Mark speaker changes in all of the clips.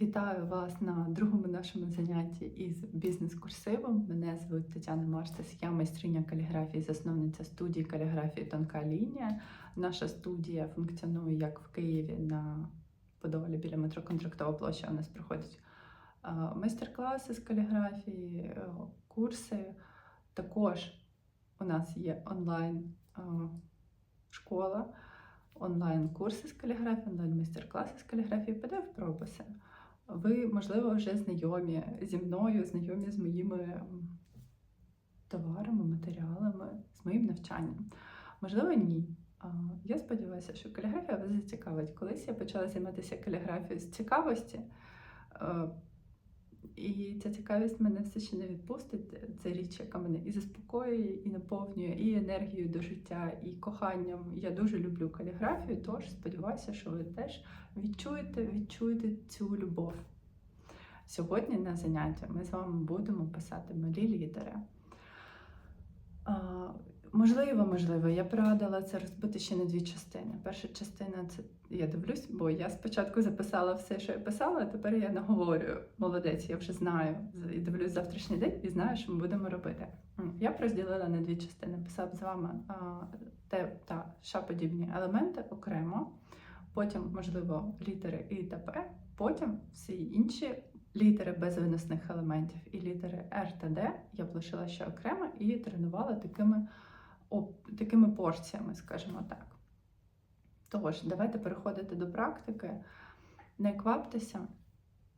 Speaker 1: Вітаю вас на другому нашому занятті із бізнес-курсивом. Мене звуть Тетяна Марстас, я майстриня каліграфії, засновниця студії каліграфії Тонка лінія. Наша студія функціонує як в Києві на Подолі біля метро Контрактова площа. У нас проходять майстер-класи з каліграфії, е, курси. Також у нас є онлайн е, школа, онлайн-курси з каліграфії, онлайн-майстер-класи з каліграфії, PDF-прописи. Ви, можливо, вже знайомі зі мною, знайомі з моїми товарами, матеріалами, з моїм навчанням. Можливо, ні. Я сподіваюся, що каліграфія вас зацікавить. Колись я почала займатися каліграфією з цікавості, е, і ця цікавість мене все ще не відпустить. Це річ, яка мене і заспокоює, і наповнює, і енергією до життя, і коханням. Я дуже люблю каліграфію, тож сподіваюся, що ви теж відчуєте, відчуєте цю любов. Сьогодні на заняття ми з вами будемо писати малі літери. Можливо, можливо, я б це розбити ще на дві частини. Перша частина це я дивлюсь, бо я спочатку записала все, що я писала, а тепер я наговорюю. Молодець, я вже знаю і дивлюсь завтрашній день і знаю, що ми будемо робити. Я б розділила на дві частини. Писав з вами а, те та ша-подібні елементи окремо, потім, можливо, літери І та П, потім всі інші літери без виносних елементів і літери Р та Д я б лишила ще окремо і тренувала такими, такими порціями, скажімо так. Тож, давайте переходити до практики. Не кваптеся,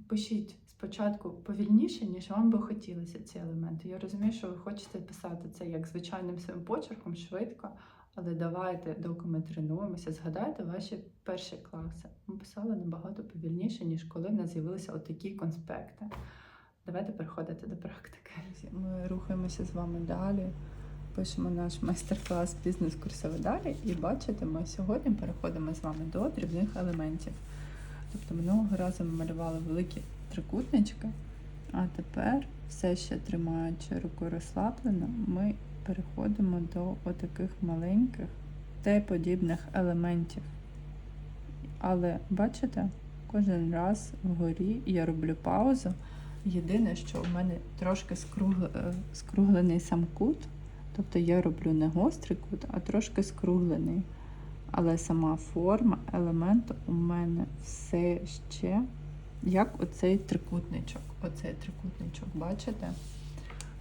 Speaker 1: пишіть спочатку повільніше, ніж вам би хотілося ці елементи. Я розумію, що ви хочете писати це як звичайним своїм почерком, швидко, але давайте, доки ми тренуємося, згадайте ваші перші класи. Ми писали набагато повільніше, ніж коли в нас з'явилися отакі конспекти. Давайте переходити до практики. Ми рухаємося з вами далі. Пишемо наш майстер-клас бізнес-курсовий далі, і бачите, ми сьогодні переходимо з вами до дрібних елементів. Тобто минулого разу ми малювали великі трикутнички, а тепер, все ще тримаючи руку розслаблено, ми переходимо до отаких маленьких Т-подібних елементів. Але бачите, кожен раз вгорі я роблю паузу. Єдине, що в мене трошки е, скруглений сам кут. Тобто я роблю не гострий кут, а трошки скруглений. Але сама форма елементу у мене все ще як оцей трикутничок. Оцей трикутничок, бачите?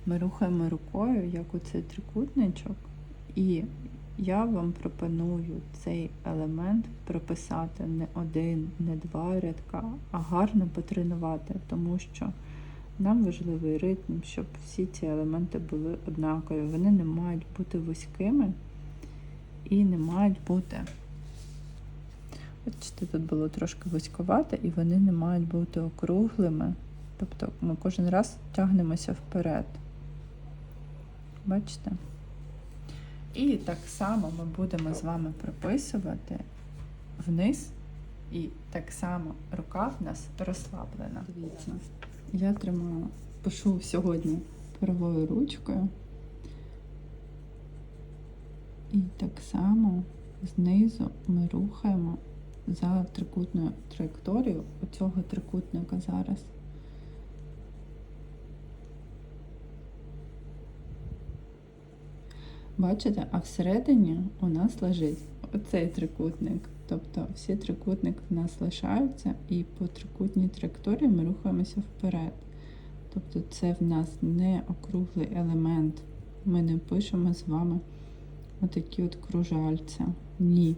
Speaker 1: Ми рухаємо рукою, як оцей трикутничок, і я вам пропоную цей елемент прописати не один, не два рядка, а гарно потренувати, тому що нам важливий ритм, щоб всі ці елементи були однакові. Вони не мають бути вузькими і не мають бути. Бачите, тут було трошки вузьковато, і вони не мають бути округлими. Тобто ми кожен раз тягнемося вперед. Бачите? І так само ми будемо з вами прописувати вниз, і так само рука в нас розслаблена. Дивіться, я тримаю, пишу сьогодні правою ручкою. І так само знизу ми рухаємо за трикутною траєкторією оцього трикутника зараз. Бачите, а всередині у нас лежить оцей трикутник. Тобто всі трикутники в нас лишаються, і по трикутній траєкторії ми рухаємося вперед. Тобто це в нас не округлий елемент. Ми не пишемо з вами отакі от кружальця. Ні.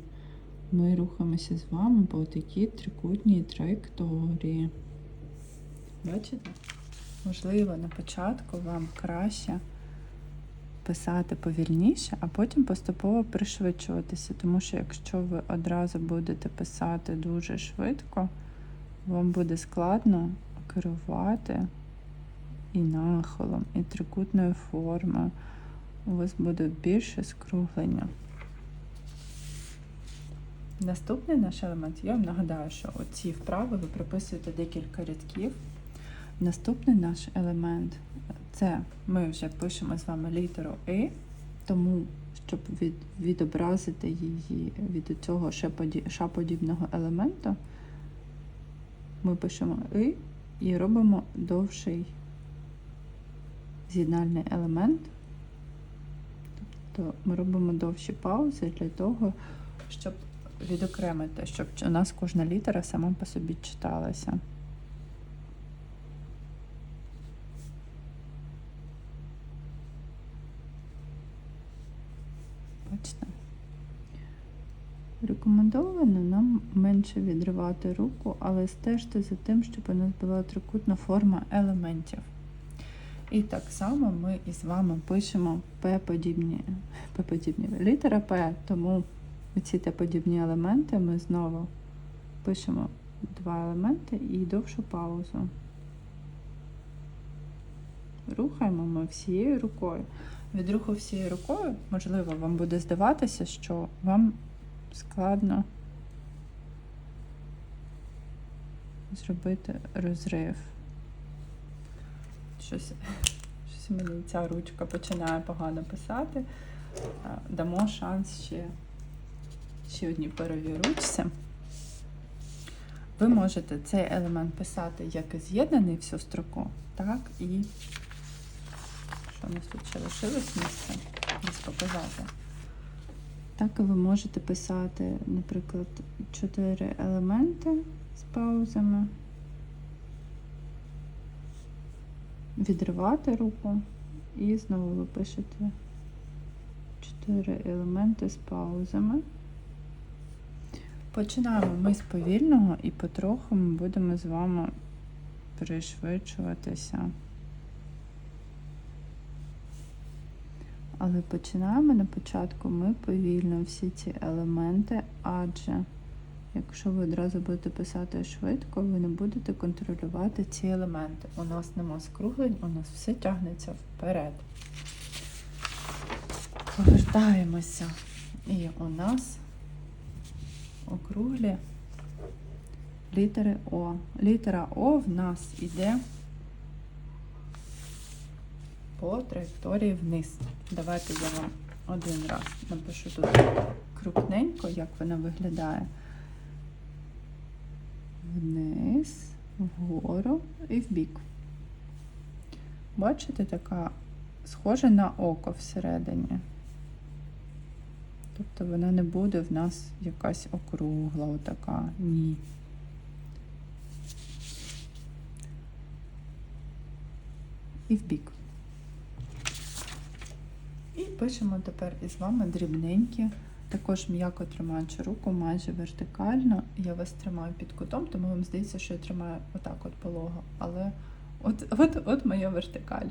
Speaker 1: Ми рухаємося з вами по такій трикутній траєкторії. Бачите? Можливо, на початку вам краще писати повільніше, а потім поступово пришвидшуватися. Тому що якщо ви одразу будете писати дуже швидко, вам буде складно керувати і нахилом, і трикутною формою. У вас буде більше скруглення. Наступний наш елемент, я вам нагадаю, що оці вправи ви прописуєте декілька рядків. Наступний наш елемент це ми вже пишемо з вами літеру І, тому щоб від, відобразити її від цього шаподібного елементу, ми пишемо И і робимо довший з'єднальний елемент. Тобто ми робимо довші паузи для того, щоб відокремити, щоб у нас кожна літера сама по собі читалася. Бачите? Рекомендовано нам менше відривати руку, але стежте за тим, щоб у нас була трикутна форма елементів. І так само ми із вами пишемо П-подібні, літера П, тому ці Т-подібні елементи ми знову пишемо два елементи і довшу паузу. Рухаємо ми всією рукою. Від руху всією рукою, можливо, вам буде здаватися, що вам складно зробити розрив. Щось, щось мені ця ручка починає погано писати. Дамо шанс ще, ще одній перовій ручці. Ви можете цей елемент писати як з'єднаний всю строку, так і що у нас тут ще лишилось місце десь показати. Так ви можете писати, наприклад, чотири елементи з паузами, відривати руку і знову ви пишете чотири елементи з паузами. Починаємо ми з повільного і потроху ми будемо з вами пришвидшуватися. Але починаємо на початку ми повільно всі ці елементи, адже якщо ви одразу будете писати швидко, ви не будете контролювати ці елементи. У нас нема скруглень, у нас все тягнеться вперед. Повертаємося. І у нас округлі літери О. Літера О в нас іде по траєкторії вниз. Давайте я вам один раз напишу тут крупненько, як вона виглядає. Вниз, вгору і вбік. Бачите, така схожа на око всередині. Тобто вона не буде в нас якась округла, отака. Ні. І вбік. І пишемо тепер із вами дрібненькі, також м'яко тримаючи руку майже вертикально. Я вас тримаю під кутом, тому вам здається, що я тримаю отак от полого. Але от, от, от моя вертикаль.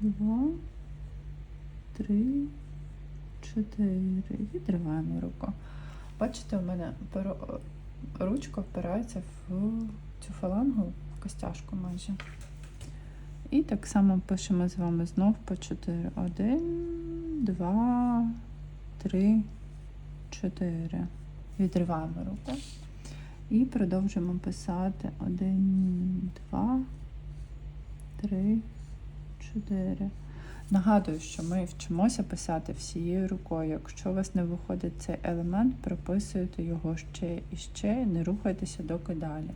Speaker 1: Два, три, чотири. Відриваємо руку. Бачите, у мене ручка впирається в цю фалангу, в костяшку майже. І так само пишемо з вами знов по 4. 1, 2, 3, 4. Відриваємо руку. І продовжуємо писати 1, 2, 3, 4. Нагадую, що ми вчимося писати всією рукою. Якщо у вас не виходить цей елемент, прописуєте його ще і ще, не рухайтеся доки далі.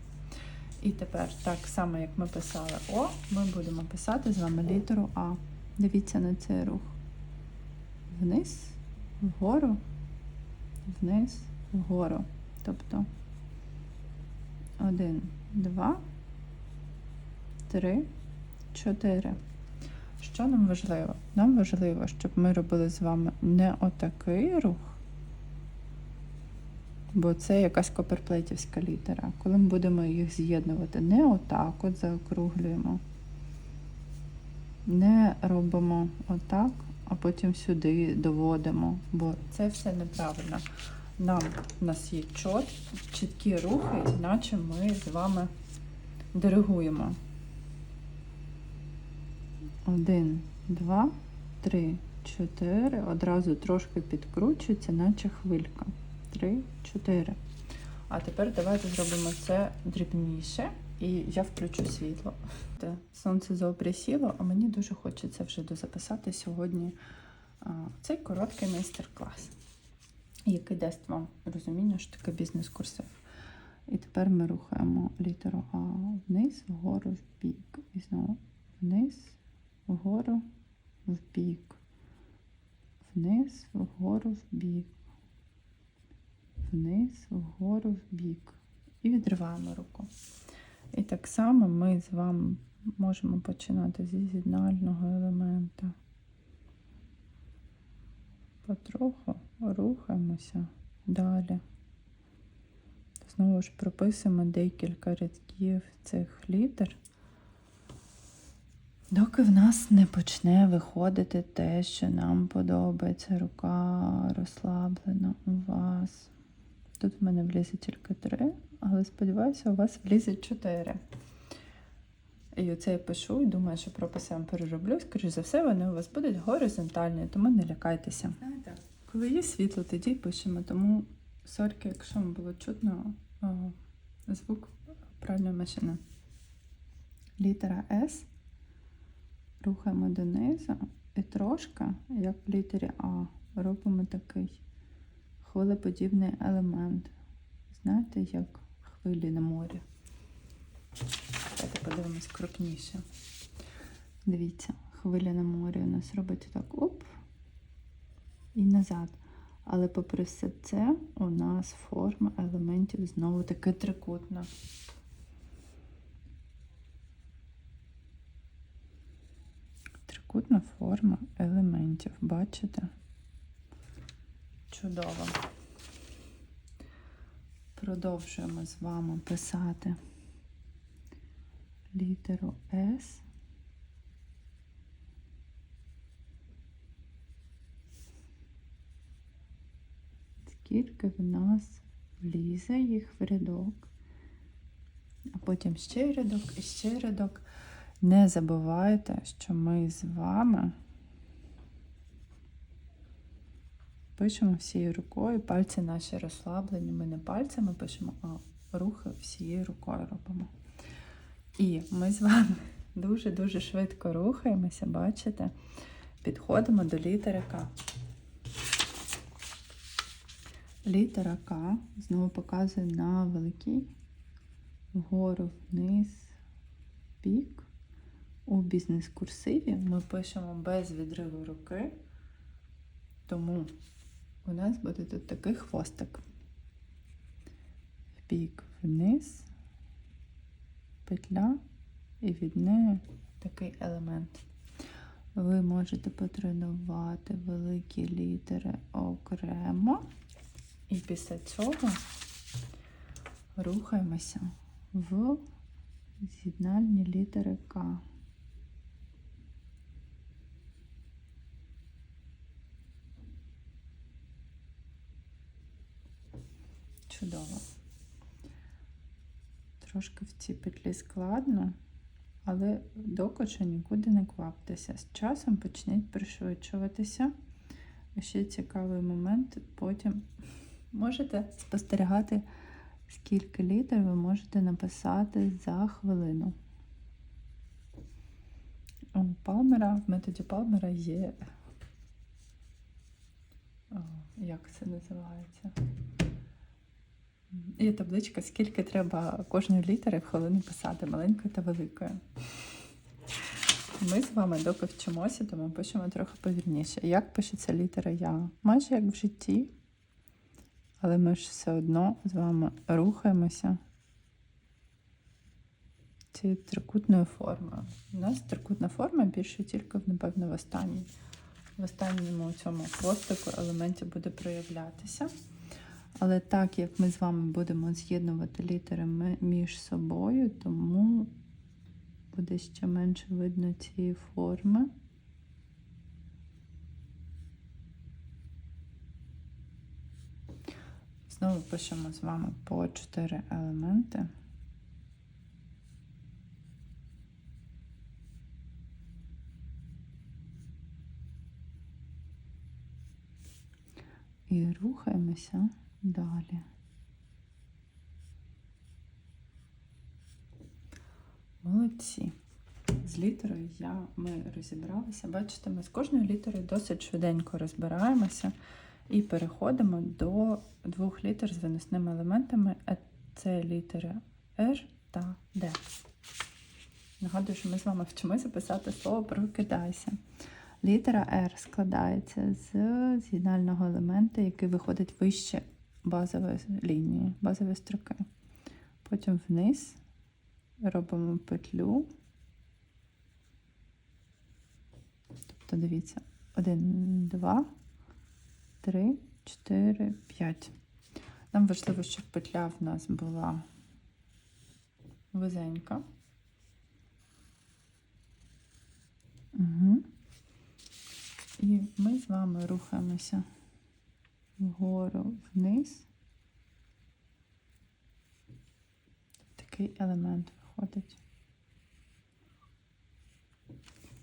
Speaker 1: І тепер, так само, як ми писали О, ми будемо писати з вами літеру А. Дивіться на цей рух. Вниз, вгору, вниз, вгору. Тобто один, два, три, чотири. Що нам важливо? Нам важливо, щоб ми робили з вами не отакий рух, бо це якась коперплетівська літера. Коли ми будемо їх з'єднувати, не отак от заокруглюємо, не робимо отак, а потім сюди доводимо, бо це все неправильно. Нам у нас є чот, чіткі рухи, іначе ми з вами диригуємо. Один, два, три, чотири. Одразу трошки підкручується, наче хвилька. Три, чотири. А тепер давайте зробимо це дрібніше. І я включу світло. Сонце заопрісіло, а мені дуже хочеться вже дозаписати сьогодні цей короткий майстер-клас. який дасть вам розуміння, що таке бізнес-курсив. І тепер ми рухаємо літеру А вниз, вгору, в бік. І знову вниз, вгору, в бік. Вниз, вгору, в бік. Вниз, вгору, в бік. І відриваємо руку. І так само ми з вами можемо починати зі з'єднального елемента. Потроху рухаємося далі. Знову ж прописуємо декілька рядків цих літер, доки в нас не почне виходити те, що нам подобається. Рука розслаблена у вас. Тут в мене влізе тільки три, але сподіваюся, у вас влізе чотири. І оце я пишу і думаю, що прописи вам перероблю. Скоріше за все, вони у вас будуть горизонтальні, тому не лякайтеся. Знаєте, коли є світло, тоді пишемо. Тому сорки, якщо вам було чутно о, звук пральної машини. Літера С. Рухаємо донизу і трошки, як в літері А, робимо такий хвилеподібний елемент. Знаєте, як хвилі на морі. Давайте подивимось крупніше. Дивіться, хвиля на морі у нас робить так оп і назад. Але попри все це, у нас форма елементів знову таки трикутна. Трикутна форма елементів, бачите? Чудово. Продовжуємо з вами писати літеру С. Скільки в нас влізе їх в рядок, а потім ще рядок і ще рядок. Не забувайте, що ми з вами пишемо всією рукою, пальці наші розслаблені. Ми не пальцями пишемо, а рухи всією рукою робимо. І ми з вами дуже-дуже швидко рухаємося, бачите? Підходимо до літери К. Літера К знову показує на великий, вгору, вниз, бік. У бізнес-курсиві ми пишемо без відриву руки, тому у нас буде тут такий хвостик. Бік вниз, петля і від неї такий елемент. Ви можете потренувати великі літери окремо. І після цього рухаємося в з'єднальні літери К. Чудово. Трошки в цій петлі складно, але докоче нікуди не кваптеся. З часом почніть пришвидшуватися. Ще цікавий момент. Потім можете спостерігати, скільки літер ви можете написати за хвилину. У Палмера, в методі Палмера є. О, як це називається? Є табличка, скільки треба кожної літери в хвилину писати, маленькою та великою. Ми з вами доки вчимося, тому пишемо трохи повільніше. Як пишеться літера Я? Майже як в житті, але ми ж все одно з вами рухаємося цією трикутною формою. У нас трикутна форма більше тільки, напевно, в останній. В останньому цьому хвостику елементі буде проявлятися. Але так як ми з вами будемо з'єднувати літери між собою, тому буде ще менше видно цієї форми. Знову пишемо з вами по 4 елементи. І рухаємося далі. Молодці. З літерою я ми розібралися. Бачите, ми з кожною літерою досить швиденько розбираємося. І переходимо до двох літер з виносними елементами. а Це літери R та D. Нагадую, що ми з вами вчимося писати слово прокидайся. Літера R складається з з'єднального елемента, який виходить вище базової лінії, базової строки. Потім вниз робимо петлю. Тобто, дивіться, 1, 2, 3, 4, 5. Нам важливо, щоб петля в нас була вузенька. Угу. І ми з вами рухаємося вгору вниз. Такий елемент виходить.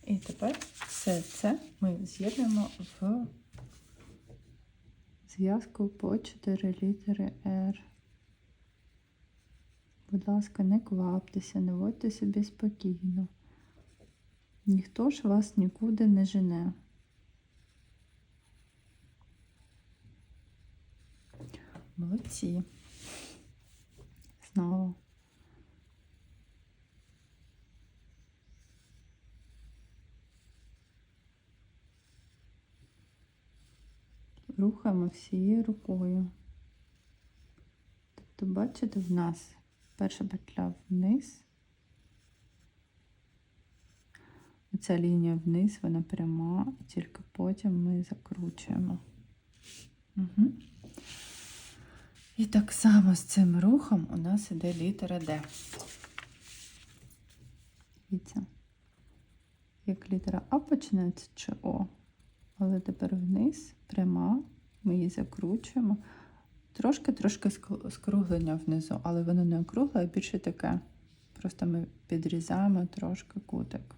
Speaker 1: І тепер все це ми з'єднуємо в зв'язку по 4 літери R. Будь ласка, не кваптеся, не водьте собі спокійно. Ніхто ж вас нікуди не жене. Молодці. Знову. Рухаємо всією рукою. Тобто, бачите, в нас перша петля вниз. Оця лінія вниз, вона пряма, тільки потім ми закручуємо. Угу. І так само з цим рухом у нас іде літера Д. Дивіться, як літера А починається чи О, але тепер вниз, пряма, ми її закручуємо. Трошки-трошки скруглення внизу, але воно не округле, а більше таке. Просто ми підрізаємо трошки кутик.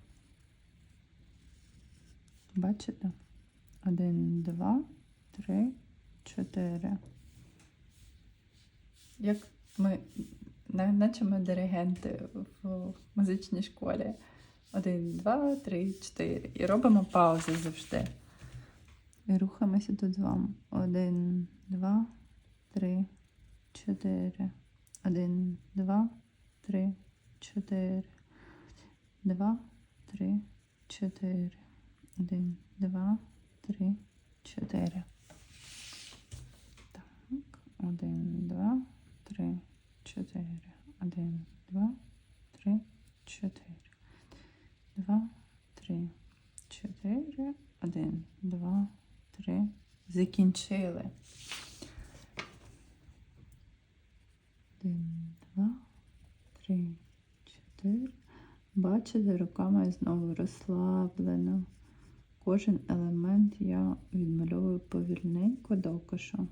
Speaker 1: Бачите? Один, два, три, чотири. Як ми, наче ми диригенти в музичній школі. Один, два, три, чотири. І робимо паузи завжди. І рухаємося тут з вами. Один, два, три, чотири. Один, два, три, чотири. Два, три, чотири. Один, два, три, чотири. Так, один, два, три, чотири. Один, два, три, чотири. Два, три, чотири. Один, два, три. Закінчили. Один, два, три, чотири. Бачите, руками знову розслаблено. Кожен елемент я відмальовую повільненько доки що.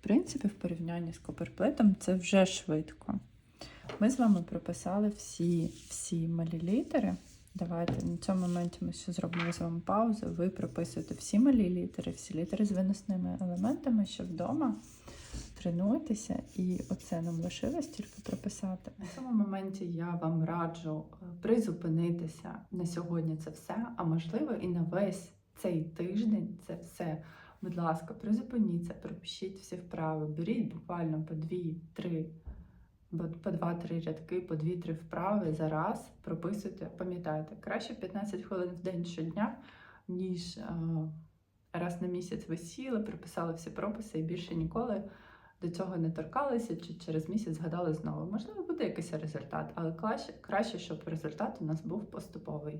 Speaker 1: Принципі, в порівнянні з коперплетом це вже швидко. Ми з вами прописали всі всі малі літери. Давайте на цьому моменті ми ще зробимо з вами паузу. Ви прописуєте всі малі літери, всі літери з виносними елементами, що вдома тренуйтеся, і оце нам лишилось тільки прописати. На цьому моменті я вам раджу е, призупинитися на сьогодні. Це все, а можливо, і на весь цей тиждень це все. Будь ласка, призупиніться, пропишіть всі вправи, беріть буквально по дві-три. По 2-3 рядки, по 2-3 вправи за раз прописуйте. Пам'ятайте, краще 15 хвилин в день щодня, ніж е, раз на місяць ви сіли, прописали всі прописи і більше ніколи до цього не торкалися, чи через місяць згадали знову. Можливо, буде якийсь результат, але краще, краще, щоб результат у нас був поступовий.